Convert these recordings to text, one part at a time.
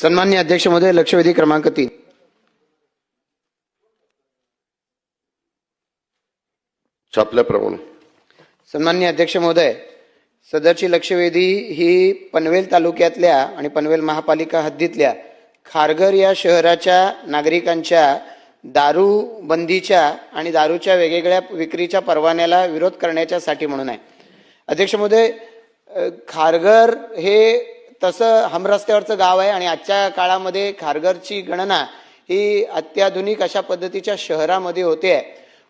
सन्मान्य अध्यक्ष महोदय लक्षवेधी क्रमांक तीन. छापल्याप्रमाणे सन्मान्य अध्यक्ष महोदय सदरची लक्षवेधी ही पनवेल तालुक्यातल्या आणि पनवेल महापालिका हद्दीतल्या खारघर या शहराच्या नागरिकांच्या दारू बंदीच्या आणि दारूच्या वेगवेगळ्या विक्रीच्या परवान्याला विरोध करण्याच्यासाठी म्हणून आहे. अध्यक्ष महोदय खारघर हे तसं हमरस्त्यावरचं गाव आहे आणि आजच्या काळामध्ये खारघरची गणना ही अत्याधुनिक अशा पद्धतीच्या शहरामध्ये होते. आहे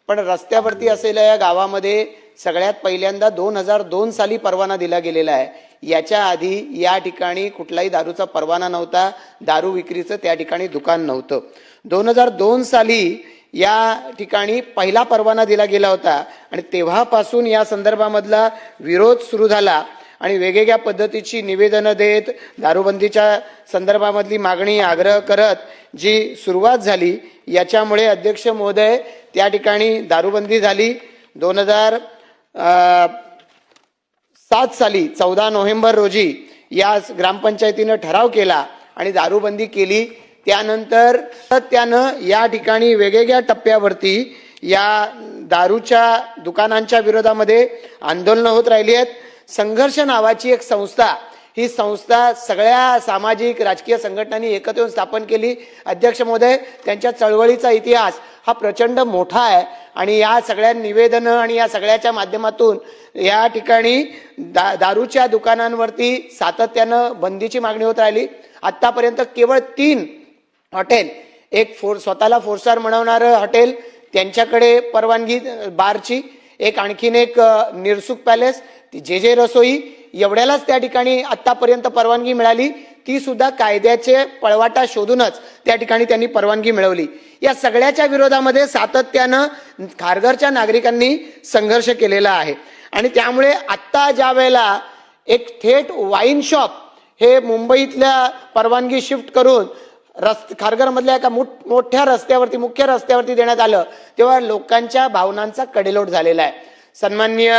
पण रस्त्यावरती असलेल्या या गावामध्ये सगळ्यात पहिल्यांदा दोन हजार दोन साली परवाना दिला गेलेला आहे. याच्या आधी या ठिकाणी कुठलाही दारूचा परवाना नव्हता. दारू विक्रीचं त्या ठिकाणी दुकान नव्हतं. दोन हजार दोन साली या ठिकाणी पहिला परवाना दिला गेला होता. आणि तेव्हापासून या संदर्भामधला विरोध सुरू झाला. आणि वेगवेगळ्या पद्धतीची निवेदनं देत दारूबंदीच्या संदर्भामधली मागणी आग्रह करत जी सुरुवात झाली याच्यामुळे अध्यक्ष महोदय त्या ठिकाणी दारूबंदी झाली. दोन हजार सात साली चौदा नोव्हेंबर रोजी या ग्रामपंचायतीनं ठराव केला आणि दारूबंदी केली. त्यानंतर त्यानं या ठिकाणी वेगवेगळ्या टप्प्यावरती या दारूच्या दुकानांच्या विरोधामध्ये आंदोलनं होत राहिली आहेत. संघर्ष नावाची एक संस्था ही संस्था सगळ्या सामाजिक राजकीय संघटनांनी एकत्र येऊन स्थापन केली. अध्यक्ष महोदय त्यांच्या चळवळीचा इतिहास हा प्रचंड मोठा आहे आणि या सगळ्या निवेदनं आणि या सगळ्याच्या माध्यमातून या ठिकाणी दा दारूच्या दुकानांवरती सातत्यानं बंदीची मागणी होत राहिली. आत्तापर्यंत केवळ तीन हॉटेल एक फोर स्वतःला फोर स्टार म्हणवणारं हॉटेल त्यांच्याकडे परवानगी बारची एक आणखीन एक अ, पॅलेस ती जे जे रसोई एवढ्यालाच त्या ठिकाणी आत्तापर्यंत परवानगी मिळाली ती सुद्धा कायद्याचे पळवाटा शोधूनच त्या ठिकाणी त्यांनी परवानगी मिळवली. या सगळ्याच्या विरोधामध्ये सातत्यानं खारघरच्या नागरिकांनी संघर्ष केलेला आहे. आणि त्यामुळे आत्ता ज्या वेळेला एक थेट वाईन शॉप हे मुंबईतल्या परवानगी शिफ्ट करून रस्त खारघरमधल्या एका मोठ मोठ्या रस्त्यावरती मुख्य रस्त्यावरती देण्यात आलं तेव्हा लोकांच्या भावनांचा कडेलोट झालेला आहे. सन्माननीय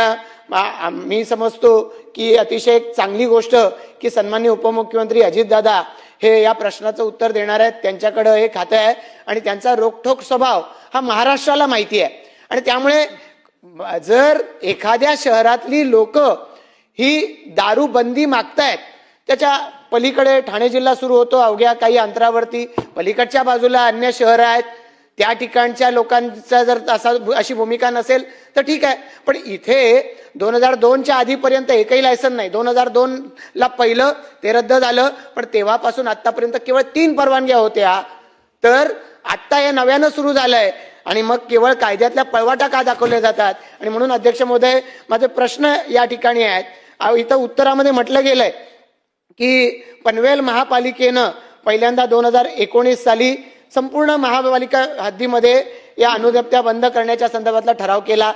मी समजतो की अतिशय एक चांगली गोष्ट की सन्मान्य उपमुख्यमंत्री अजितदादा हे या प्रश्नाचं उत्तर देणार आहेत. त्यांच्याकडं हे खातं आहे आणि त्यांचा रोखठोक स्वभाव हा महाराष्ट्राला माहिती आहे. आणि त्यामुळे जर एखाद्या शहरातली लोक ही दारूबंदी मागतायत त्याच्या पलीकडे ठाणे जिल्हा सुरू होतो अवघ्या काही अंतरावरती. पलीकडच्या बाजूला अन्य शहरं आहेत. त्या ठिकाणच्या लोकांचा जर असा अशी भूमिका नसेल तर ठीक आहे. पण इथे दोन हजार दोनच्या आधीपर्यंत एकही लायसन नाही. दोन हजार दोनला पहिलं ते रद्द झालं पण तेव्हापासून आत्तापर्यंत केवळ तीन परवानग्या होत्या. तर आत्ता हे नव्यानं सुरू झालंय आणि मग केवळ कायद्यातल्या पळवाटा का दाखवल्या जातात? आणि म्हणून अध्यक्ष महोदय माझे प्रश्न या ठिकाणी आहेत. इथं उत्तरामध्ये म्हटलं गेलंय की पनवेल महापालिकेनं पहिल्यांदा दोन हजार एकोणीस साली संपूर्ण महापालिका हद्दीमध्ये या अनुदप्त्या बंद करण्याच्या संदर्भातला ठराव केला.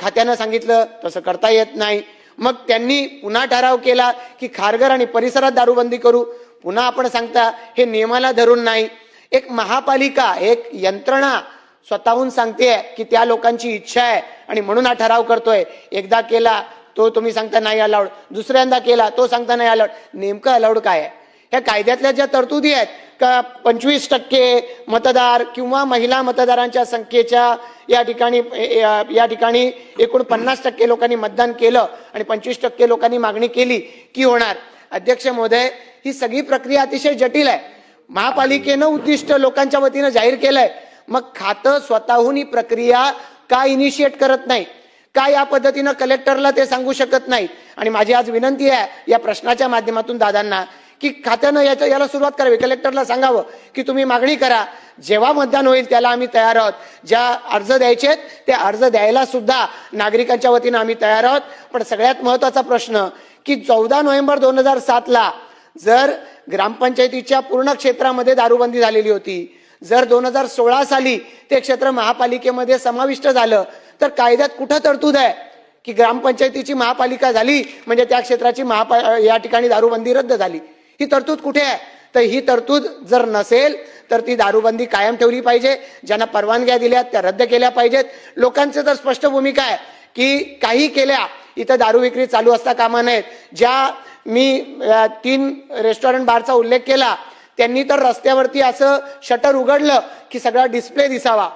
खात्यानं सांगितलं तसं करता येत नाही. मग त्यांनी पुन्हा ठराव केला की खारघर आणि परिसरात दारूबंदी करू. पुन्हा आपण सांगता हे नियमाला धरून नाही. एक महापालिका एक यंत्रणा स्वतःहून सांगते की त्या लोकांची इच्छा आहे आणि म्हणून हा ठराव करतोय. एकदा केला तो तुम्ही सांगता नाही अलाउड दुसऱ्यांदा केला तो सांगता नाही अलाउड नेमकं अलाउड काय आहे? ह्या कायद्यातल्या ज्या तरतुदी आहेत का पंचवीस टक्के मतदार किंवा महिला मतदारांच्या संख्येच्या या ठिकाणी या या ठिकाणी एकूण पन्नास टक्के लोकांनी मतदान केलं आणि पंचवीस टक्के लोकांनी मागणी केली की होणार. अध्यक्ष महोदय ही सगळी प्रक्रिया अतिशय जटिल आहे. महापालिकेनं उद्दिष्ट लोकांच्या वतीनं जाहीर केलंय. मग खातं स्वतःहून ही प्रक्रिया का इनिशिएट करत नाही? का या पद्धतीनं कलेक्टरला ते सांगू शकत नाही? आणि माझी आज विनंती आहे या प्रश्नाच्या माध्यमातून दादांना की खात्यानं याच्या याला सुरुवात करावी. कलेक्टरला सांगावं की तुम्ही मागणी करा. जेव्हा मतदान होईल त्याला आम्ही तयार आहोत. ज्या अर्ज द्यायचे आहेत ते अर्ज द्यायला सुद्धा नागरिकांच्या वतीनं आम्ही तयार आहोत. पण सगळ्यात महत्त्वाचा प्रश्न की चौदा नोव्हेंबर दोन हजार सातला जर ग्रामपंचायतीच्या पूर्ण क्षेत्रामध्ये दारूबंदी झालेली होती जर दोन हजार सोळा साली ते क्षेत्र महापालिकेमध्ये समाविष्ट झालं तर कायद्यात कुठं तरतूद आहे? की ग्रामपंचायतीची महापालिका झाली म्हणजे त्या क्षेत्राची महापा या ठिकाणी दारूबंदी रद्द झाली. ही तरतूद कुठे आहे? तर ही तरतूद जर नसेल तर ती दारूबंदी कायम ठेवली पाहिजे. ज्यांना परवानग्या दिल्या त्या रद्द केल्या पाहिजेत. लोकांचं तर स्पष्ट भूमिका आहे की काही केल्या इथं दारू विक्री चालू असता कामा नयेत ज्या मी तीन रेस्टॉरंट बारचा उल्लेख केला त्यांनी तर रस्त्यावरती असं शटर उघडलं की सगळा डिस्प्ले दिसावा.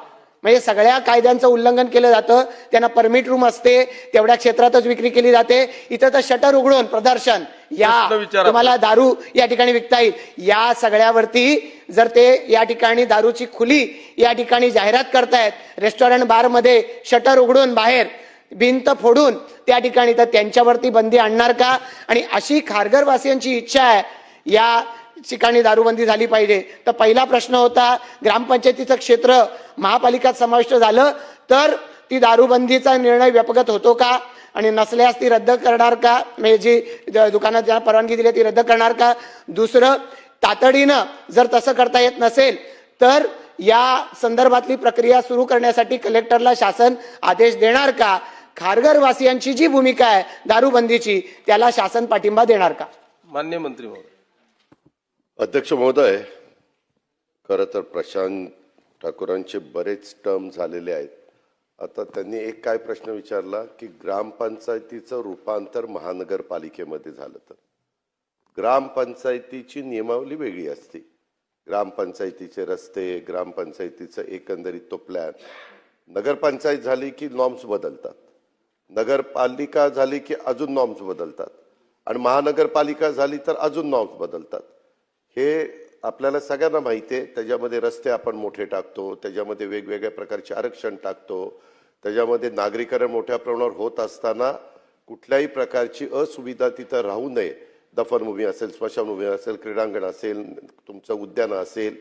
म्हणजे सगळ्या कायद्यांचं उल्लंघन केलं जातं त्यांना परमिट रूम असते तेवढ्या क्षेत्रातच विक्री केली जाते. इथं तर शटर उघडून प्रदर्शन या. तुम्हाला दारू या ठिकाणी विकता येईल. या सगळ्यावरती जर ते या ठिकाणी दारूची खुली या ठिकाणी जाहिरात करतायत रेस्टॉरंट बारमध्ये शटर उघडून बाहेर भिंत फोडून त्या ठिकाणी तर त्यांच्यावरती बंदी आणणार का? आणि अशी खारघरवासियांची इच्छा आहे या ठिकाणी दारूबंदी झाली पाहिजे. तर पहिला प्रश्न होता ग्रामपंचायतीचं क्षेत्र महापालिकात समाविष्ट झालं तर ती दारूबंदीचा निर्णय व्यपगत होतो का? आणि नसल्यास ती रद्द करणार का? म्हणजे जी दुकानात ज्या परवानगी दिली ती रद्द करणार का? दुसरं तातडीनं जर तसं करता येत नसेल तर या संदर्भातली प्रक्रिया सुरू करण्यासाठी कलेक्टरला शासन आदेश देणार का? खारघरवासियांची जी भूमिका आहे दारूबंदीची त्याला शासन पाठिंबा देणार का? मान्य मंत्री महोदय. अध्यक्ष महोदय खरं तर प्रशांत ठाकूरांचे बरेच टर्म झालेले आहेत. आता त्यांनी एक काय प्रश्न विचारला की ग्रामपंचायतीचं रूपांतर महानगरपालिकेमध्ये झालं तर. ग्रामपंचायतीची नियमावली वेगळी असते. ग्रामपंचायतीचे रस्ते ग्रामपंचायतीचं एकंदरीत तो प्लॅन नगरपंचायत झाली की नॉर्म्स बदलतात. नगरपालिका झाली की अजून नॉर्म्स बदलतात. आणि महानगरपालिका झाली तर अजून नॉर्म्स बदलतात. हे आपल्याला सगळ्यांना माहिती आहे त्याच्यामध्ये रस्ते आपण मोठे टाकतो त्याच्यामध्ये वेगवेगळ्या प्रकारचे आरक्षण टाकतो त्याच्यामध्ये नागरीकरण मोठ्या प्रमाणावर होत असताना कुठल्याही प्रकारची असुविधा तिथं राहू नये. दफनभूमी असेल स्मशानभूमी असेल क्रीडांगण असेल तुमचं उद्यान असेल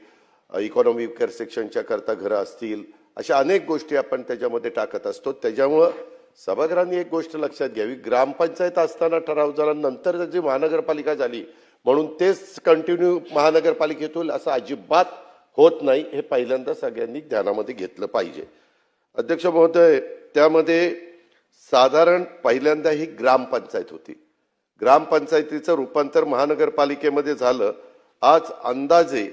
इकॉनॉमी केअर सेक्शनच्या करता घरं असतील अशा अनेक गोष्टी आपण त्याच्यामध्ये टाकत असतो. त्याच्यामुळं सभागृहांनी एक गोष्ट लक्षात घ्यावी. ग्रामपंचायत असताना ठराव झाला नंतर जी महानगरपालिका झाली म्हणून तेच कंटिन्यू महानगरपालिकेत होईल असं अजिबात होत नाही हे पहिल्यांदा सगळ्यांनी ध्यानामध्ये घेतलं पाहिजे. अध्यक्ष महोदय त्यामध्ये साधारण पहिल्यांदा ही ग्रामपंचायत होती. ग्रामपंचायतीचं रूपांतर महानगरपालिकेमध्ये झालं. आज अंदाजे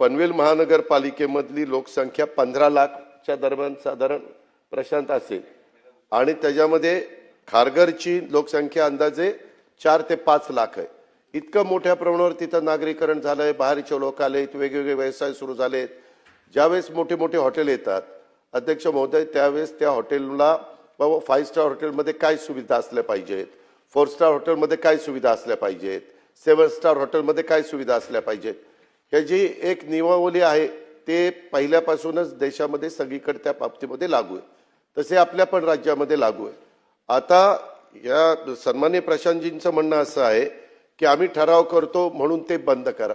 पनवेल महानगरपालिकेमधली लोकसंख्या पंधरा लाखच्या दरम्यान साधारण प्रशांत असेल. आणि त्याच्यामध्ये खारघरची लोकसंख्या अंदाजे चार ते पाच लाख आहे. इतकं मोठ्या प्रमाणावर तिथं नागरीकरण झालंय बाहेरचे लोक आलेत वेगवेगळे व्यवसाय सुरू झालेत. ज्यावेळेस मोठे मोठे हॉटेल येतात अध्यक्ष महोदय त्यावेळेस त्या हॉटेलला बाबा फाईव्ह स्टार हॉटेलमध्ये काय सुविधा असल्या पाहिजेत? फोर स्टार हॉटेलमध्ये काय सुविधा असल्या पाहिजेत? सेवन स्टार हॉटेलमध्ये काय सुविधा असल्या पाहिजेत? ह्याची एक नियमावली आहे ते पहिल्यापासूनच देशामध्ये सगळीकडे त्या बाबतीमध्ये लागू आहे. तसे आपल्या पण राज्यामध्ये लागू आहे. आता या सन्मान्य प्रशांतजींचं म्हणणं असं आहे की आम्ही ठराव करतो म्हणून ते बंद करा.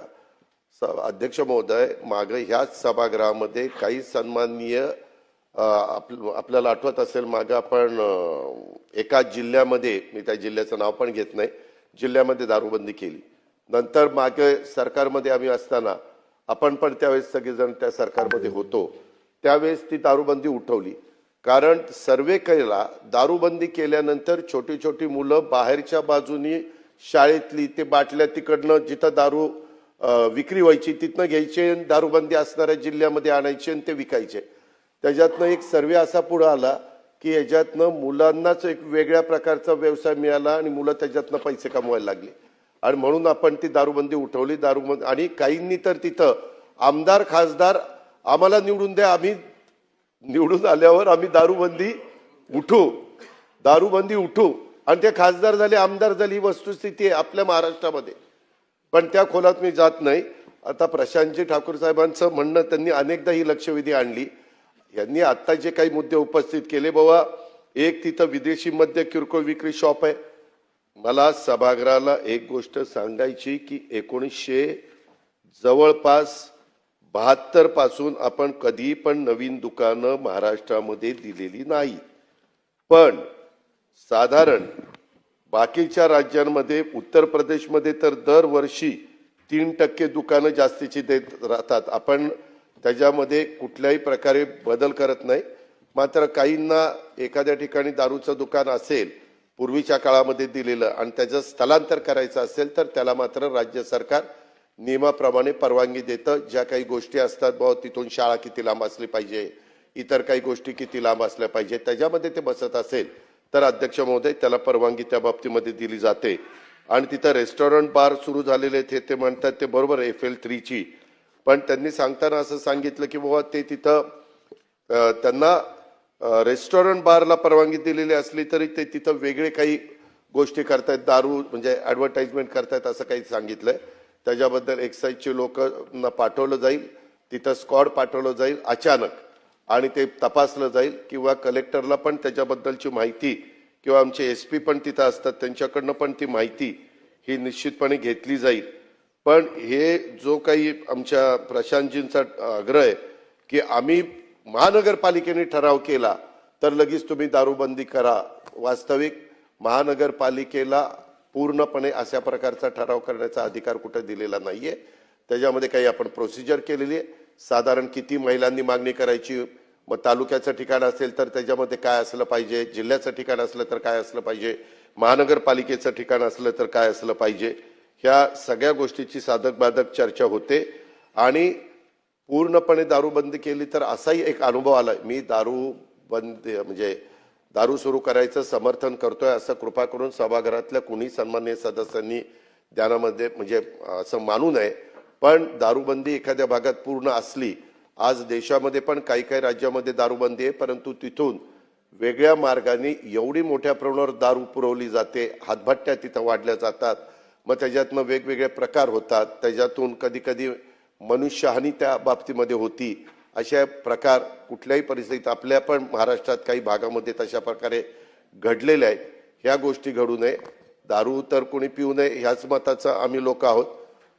स- अध्यक्ष महोदय मागं ह्याच सभागृहामध्ये काही सन्माननीय आप आपल्याला आठवत असेल मागं आपण एका जिल्ह्यामध्ये मी त्या जिल्ह्याचं नाव पण घेत नाही जिल्ह्यामध्ये दारूबंदी केली. नंतर मागे सरकारमध्ये आम्ही असताना आपण पण त्यावेळेस सगळेजण त्या सरकारमध्ये होतो त्यावेळेस ती दारूबंदी उठवली. कारण सर्वे केला दारूबंदी केल्यानंतर छोटी छोटी मुलं बाहेरच्या बाजूनी शाळेतली ते बाटल्या तिकडनं जिथं दारू विक्री व्हायची तिथनं घ्यायचे आणि दारूबंदी असणाऱ्या जिल्ह्यामध्ये आणायचे आणि ते विकायचे. त्याच्यातनं एक सर्वे असा पुढं आला की याच्यातनं मुलांनाच एक वेगळ्या प्रकारचा व्यवसाय मिळाला आणि मुलं त्याच्यातनं पैसे कमवायला लागले. आणि म्हणून आपण ती दारूबंदी उठवली. दारूबंदी आणि काहींनी तर तिथं आमदार खासदार आम्हाला निवडून द्या. आम्ही निवडून आल्यावर आम्ही दारूबंदी उठू. दारूबंदी उठू. आणि ते खासदार झाले आमदार झाली ही वस्तुस्थिती आहे आपल्या महाराष्ट्रामध्ये. पण त्या खोलात मी जात नाही. आता प्रशांतजी ठाकूर साहेबांचं म्हणणं त्यांनी अनेकदा ही लक्षवेधी आणली. यांनी आत्ता जे काही मुद्दे उपस्थित केले बाबा एक तिथं विदेशी मद्य किरकोळ विक्री शॉप आहे. मला सभागृहाला एक गोष्ट सांगायची की एकोणीसशे जवळपास बहात्तरपासून आपण कधी पण नवीन दुकानं महाराष्ट्रामध्ये दिलेली नाही. पण साधारण बाकीच्या राज्यांमध्ये उत्तर प्रदेशमध्ये तर दरवर्षी तीन टक्के दुकानं जास्तीची देत राहतात. आपण त्याच्यामध्ये कुठल्याही प्रकारे बदल करत नाही. मात्र काहींना एखाद्या ठिकाणी दारूचं दुकान असेल पूर्वीच्या काळामध्ये दिलेलं आणि त्याचं स्थलांतर करायचं असेल तर त्याला मात्र राज्य सरकार नियमाप्रमाणे परवानगी देतं. ज्या काही गोष्टी असतात बाबा तिथून शाळा किती लांब असली पाहिजे इतर काही गोष्टी किती लांब असल्या पाहिजे त्याच्यामध्ये ते बसत असेल. तर अध्यक्ष महोदय त्याला परवानगी त्या बाबतीमध्ये दिली जाते. आणि तिथं रेस्टॉरंट बार सुरू झालेले आहेत हे ते म्हणतात ते बरोबर एफ एल थ्रीची पण त्यांनी सांगताना असं सांगितलं की बाबा ते तिथं त्यांना रेस्टॉरंट बारला परवानगी दिलेली असली तरी ते तिथं वेगळे काही गोष्टी करतायत दारू म्हणजे ऍडव्हर्टाइजमेंट करतायत असं काही सांगितलंय. त्याच्याबद्दल एक्साईजचे लोकांना पाठवलं जाईल तिथं स्कॉड पाठवलं जाईल अचानक. आणि ते तपासलं जाईल किंवा कलेक्टरला पण त्याच्याबद्दलची माहिती किंवा आमचे एस पी पण तिथं असतात त्यांच्याकडनं पण ती माहिती ही निश्चितपणे घेतली जाईल. पण हे जो काही आमच्या प्रशांतजींचा आग्रह आहे की आम्ही महानगरपालिकेने ठराव केला तर लगेच तुम्ही दारूबंदी करा. वास्तविक महानगरपालिकेला पूर्णपणे अशा प्रकारचा ठराव करण्याचा अधिकार कुठे दिलेला नाहीये. त्याच्यामध्ये काही आपण प्रोसिजर केलेली आहे. साधारण किती महिलांनी मागणी करायची? मग तालुक्याचं ठिकाण असेल तर त्याच्यामध्ये काय असलं पाहिजे? जिल्ह्याचं ठिकाण असलं तर काय असलं पाहिजे? महानगरपालिकेचं ठिकाण असलं तर काय असलं पाहिजे? ह्या सगळ्या गोष्टीची साधक बाधक चर्चा होते. आणि पूर्णपणे दारूबंदी केली तर असाही एक अनुभव आला मी दारू बंद म्हणजे दारू सुरू करायचं समर्थन करतोय असं कृपा करून सभागृहातल्या कुणी सन्मान्य सदस्यांनी ध्यानामध्ये म्हणजे असं मानू नये. पण दारूबंदी एखाद्या भागात पूर्ण असली आज देशामध्ये पण काही काही राज्यामध्ये दारूबंदी आहे परंतु तिथून वेगळ्या मार्गाने एवढी मोठ्या प्रमाणावर दारू पुरवली जाते हातभट्ट्या तिथं वाढल्या जातात मग त्याच्यातनं वेगवेगळे प्रकार होतात त्याच्यातून कधी कधी मनुष्यहानी त्या बाबतीमध्ये होती अशा प्रकार कुठल्याही परिस्थितीत आपल्या पण महाराष्ट्रात काही भागामध्ये तशा प्रकारे घडलेल्या आहेत. ह्या गोष्टी घडू नये. दारू तर कोणी पिऊ नये ह्याच मताचं आम्ही लोक आहोत.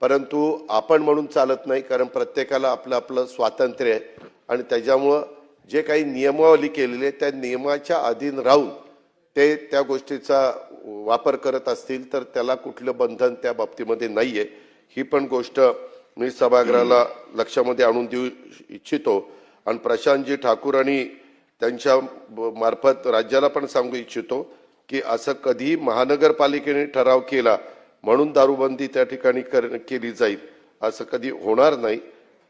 परंतु आपण म्हणून चालत नाही कारण प्रत्येकाला आपलं आपलं स्वातंत्र्य आहे. आणि त्याच्यामुळं जे काही नियमावली केलेली आहे त्या नियमाच्या अधीन राहून ते त्या गोष्टीचा वापर करत असतील तर त्याला कुठलं बंधन त्या बाबतीमध्ये नाही आहे ही पण गोष्ट मी सभागृहाला लक्षामध्ये आणून देऊ इच्छितो. आणि प्रशांतजी ठाकूर आणि त्यांच्या मार्फत राज्याला पण सांगू इच्छितो की असं कधी महानगरपालिकेने ठराव केला म्हणून दारूबंदी त्या ठिकाणी कर- केली जाईल असं कधी होणार नाही.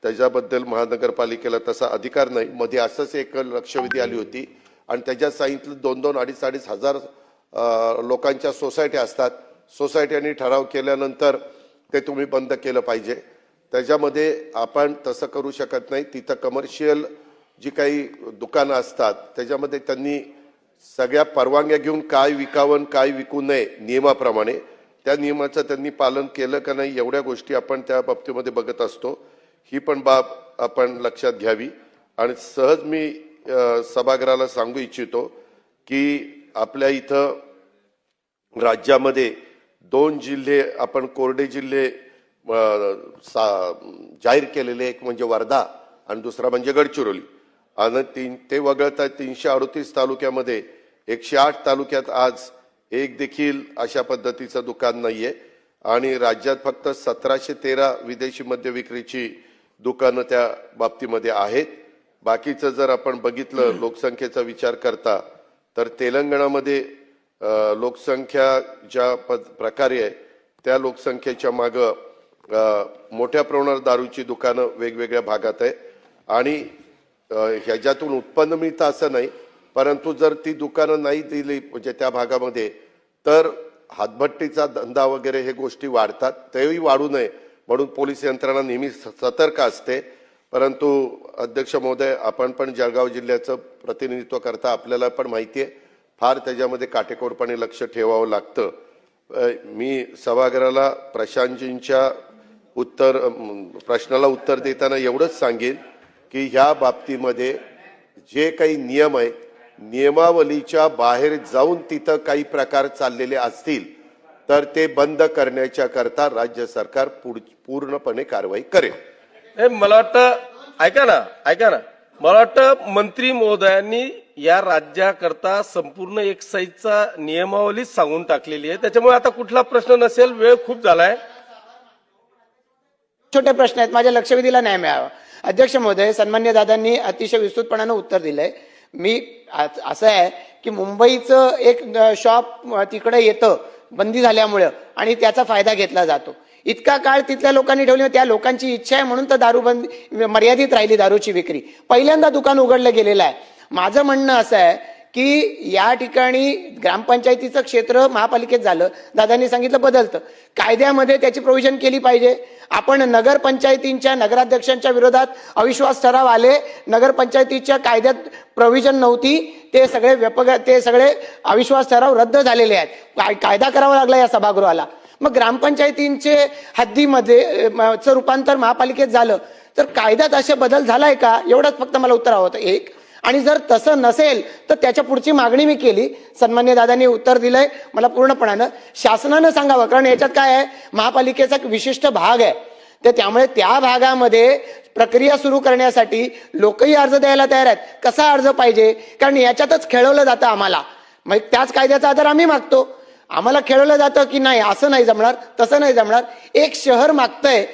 त्याच्याबद्दल महानगरपालिकेला तसा अधिकार नाही. मध्ये असंच एक लक्षवेधी आली होती. आणि त्याच्यात सांगितलं दोन दोन अडीच अडीच हजार लोकांच्या सोसायट्या असतात. सोसायट्यांनी ठराव केल्यानंतर ते तुम्ही बंद केलं पाहिजे. त्याच्यामध्ये आपण तसं करू शकत नाही. तिथं कमर्शियल जी काही दुकानं असतात त्याच्यामध्ये त्यांनी सगळ्या परवानग्या घेऊन काय विकावं काय विकू नये नियमाप्रमाणे त्या नियमाचं त्यांनी पालन केलं का नाही एवढ्या गोष्टी आपण त्या बाबतीमध्ये बघत असतो. ही पण बाब आपण लक्षात घ्यावी. आणि सहज मी सभागृहाला सांगू इच्छितो की आपल्या इथं राज्यामध्ये दोन जिल्हे आपण कोरडे जिल्हे सा- जाहीर केलेले एक म्हणजे वर्धा आणि दुसरा म्हणजे गडचिरोली. आणि तीन ते वगळता तीनशे अडतीस तालुक्यामध्ये एकशे आठ तालुक्यात आज एक देखील अशा पद्धतीचं दुकान नाहीये. आणि राज्यात फक्त सतराशे तेरा विदेशी मद्य विक्रीची दुकानं त्या बाबतीमध्ये आहेत. बाकीचं जर आपण बघितलं लोकसंख्येचा विचार करता तर तेलंगणामध्ये लोकसंख्या ज्या प प्रकारे आहे त्या लोकसंख्येच्या मागं मोठ्या प्रमाणावर दारूची दुकानं वेगवेगळ्या भागात आहे. आणि ह्याच्यातून उत्पन्न मिळतं असं नाही परंतु जर ती दुकानं नाही दिली म्हणजे त्या भागामध्ये तर हातभट्टीचा धंदा वगैरे हे गोष्टी वाढतात तेही वाढू नये म्हणून पोलीस यंत्रणा नेहमी स- सतर्क असते. परंतु अध्यक्ष महोदय आपण पण जळगाव जिल्ह्याचं प्रतिनिधित्व करता आपल्याला पण माहिती आहे. फार त्याच्यामध्ये काटेकोरपणे लक्ष ठेवावं लागतं. मी सभागृहाला प्रशांतजींच्या उत्तर प्रश्नाला उत्तर देताना एवढंच सांगेन की ह्या बाबतीमध्ये जे काही नियम आहेत नियमावलीच्या बाहेर जाऊन तिथं काही प्रकार चाललेले असतील तर ते बंद करण्याच्या करता राज्य सरकार पुढ- पूर्णपणे कारवाई करेल. हे मला वाटतं ऐका ना ऐका ना. मला वाटतं मंत्री महोदयांनी या राज्याकरता संपूर्ण एक्साईजचा नियमावलीच सांगून टाकलेली आहे. त्याच्यामुळे आता कुठला प्रश्न नसेल वेळ खूप झालाय. छोटे प्रश्न आहेत. माझ्या लक्षवेधीला न्याय मिळावा. अध्यक्ष महोदय सन्मान्य दादांनी अतिशय विस्तृतपणानं उत्तर दिलंय. मी आज- असं आहे की मुंबईचं एक शॉप तिकडे येतं बंदी झाल्यामुळं आणि त्याचा फायदा घेतला जातो. इतका काळ तिथल्या लोकांनी ठेवली त्या लोकांची इच्छा आहे म्हणून तर दारूबंदी मर्यादित राहिली दारूची विक्री. पहिल्यांदा दुकान उघडलं गेलेलं आहे. माझं म्हणणं असं आहे की या ठिकाणी ग्रामपंचायतीचं क्षेत्र महापालिकेत झालं. दादांनी सांगितलं बदलतं. कायद्यामध्ये त्याची प्रोव्हिजन केली पाहिजे. आपण नगरपंचायतींच्या नगराध्यक्षांच्या विरोधात अविश्वास ठराव आले. नगरपंचायतीच्या कायद्यात प्रोव्हिजन नव्हती. ते सगळे व्यपग ते सगळे अविश्वास ठराव रद्द झालेले आहेत. काय- कायदा करावा लागला या सभागृहाला. मग ग्रामपंचायतींचे हद्दीमध्ये चं रूपांतर महापालिकेत झालं. तर कायद्यात असे बदल झालाय का? एवढंच फक्त मला उत्तर हवं होतं. एक आणि जर तसं नसेल तर त्याच्या पुढची मागणी मी केली. सन्मान्य दादांनी उत्तर दिलंय. मला पूर्णपणानं शासनानं सांगावं कारण याच्यात काय आहे? महापालिकेचा एक विशिष्ट भाग आहे. तर त्यामुळे त्या भागामध्ये प्रक्रिया सुरू करण्यासाठी लोकही अर्ज द्यायला तयार आहेत. कसा अर्ज पाहिजे? कारण याच्यातच खेळवलं जातं आम्हाला. मग त्याच कायद्याचा आधार आम्ही मागतो. आम्हाला खेळवलं जातं की नाही असं नाही जमणार तसं नाही जमणार. एक शहर मागतंय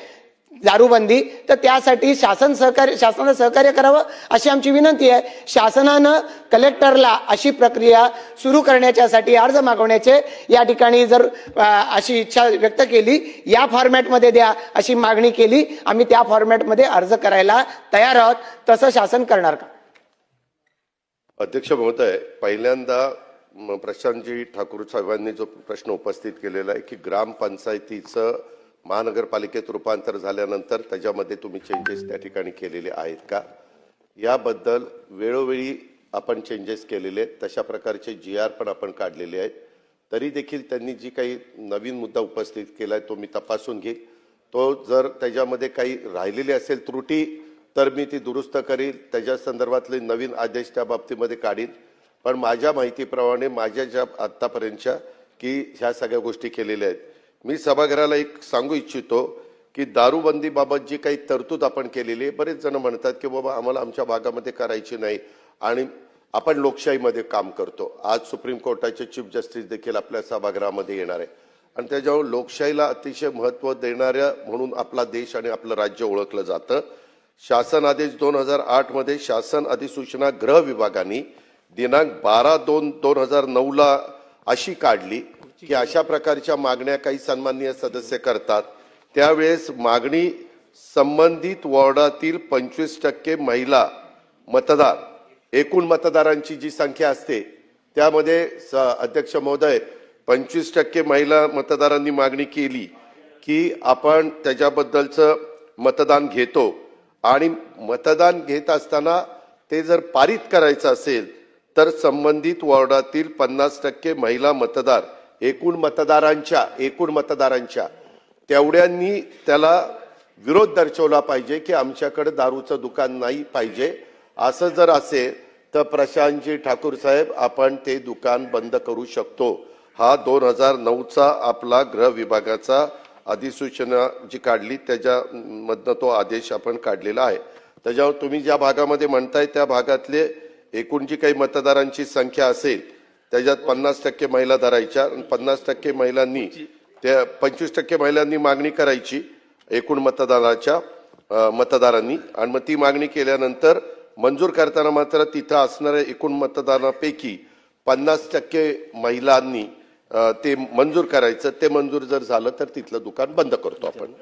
दारूबंदी तर त्यासाठी शासन सहकार्य शासनानं सहकार्य करावं अशी आमची विनंती आहे. शासनानं कलेक्टरला अशी प्रक्रिया सुरू करण्याच्यासाठी अर्ज मागवण्याचे या ठिकाणी जर अशी इच्छा व्यक्त केली या फॉर्मॅटमध्ये द्या अशी मागणी केली आम्ही त्या फॉर्मॅटमध्ये अर्ज करायला तयार आहोत. तसं शासन करणार का? अध्यक्ष महोदय पहिल्यांदा प्रशांतजी ठाकूर साहेबांनी जो प्रश्न उपस्थित केलेला आहे की ग्रामपंचायतीचं महानगरपालिकेत रूपांतर झाल्यानंतर त्याच्यामध्ये तुम्ही चेंजेस त्या ठिकाणी केलेले आहेत का? याबद्दल वेळोवेळी आपण चेंजेस केलेले आहेत. तशा प्रकारचे जी आर पण आपण काढलेले आहेत. तरी देखील त्यांनी जी काही नवीन मुद्दा उपस्थित केला आहे तो मी तपासून घेईल तो जर त्याच्यामध्ये काही राहिलेली असेल त्रुटी तर मी ती दुरुस्त करील त्याच्या संदर्भातले नवीन आदेश त्या बाबतीमध्ये काढीन. पण माझ्या माहितीप्रमाणे माझ्या ज्या आत्तापर्यंतच्या की ह्या सगळ्या गोष्टी केलेल्या आहेत मी सभागृहाला एक सांगू इच्छितो की दारूबंदीबाबत जी काही तरतूद आपण केलेली आहे बरेच जण म्हणतात की बाबा आम्हाला आमच्या भागामध्ये करायची नाही आणि आपण लोकशाहीमध्ये काम करतो. आज सुप्रीम कोर्टाचे चीफ जस्टिस देखील आपल्या सभागृहामध्ये येणार आहे. आणि त्याच्यावर लोकशाहीला अतिशय महत्त्व देणाऱ्या म्हणून आपला देश आणि आपलं राज्य ओळखलं जातं. शासन आदेश दोन हजार आठमध्ये शासन अधिसूचना गृह विभागाने दिनांक बारा दोन दोन हजार नऊला अशी काढली. की अशा प्रकारच्या मागण्या काही सन्माननीय सदस्य करतात. त्यावेळेस मागणी संबंधित वॉर्डातील पंचवीस टक्के महिला मतदार एकूण मतदारांची जी संख्या असते त्यामध्ये स- अध्यक्ष महोदय पंचवीस टक्के महिला मतदारांनी मागणी केली की आपण त्याच्याबद्दलचं मतदान घेतो. आणि मतदान घेत असताना ते जर पारित करायचं असेल तर संबंधित वॉर्डातील पन्नास टक्के महिला मतदार एकूण मतदारांच्या एकूण मतदारांच्या तेवढ्यांनी त्याला विरोध दर्शवला पाहिजे की आमच्याकडे दारूचं दुकान नाही पाहिजे. असं जर असेल तर प्रशांतजी ठाकूर साहेब आपण ते दुकान बंद करू शकतो. हा दोन हजार नऊचा आपला गृह विभागाचा अधिसूचना जी काढली त्याच्यामधनं तो आदेश आपण काढलेला आहे. त्याच्यावर तुम्ही ज्या भागामध्ये म्हणताय त्या भागातले एकूण जी काही मतदारांची संख्या असेल त्याच्यात पन्नास टक्के महिला धरायच्या आणि पन्नास टक्के महिलांनी त्या पंचवीस टक्के महिलांनी मागणी करायची एकूण मतदाराच्या मतदारांनी. आणि मग ती मागणी केल्यानंतर मंजूर करताना मात्र तिथं असणाऱ्या एकूण मतदानापैकी पन्नास टक्के महिलांनी ते मंजूर करायचं. ते मंजूर जर झालं तर तिथलं दुकान बंद करतो आपण.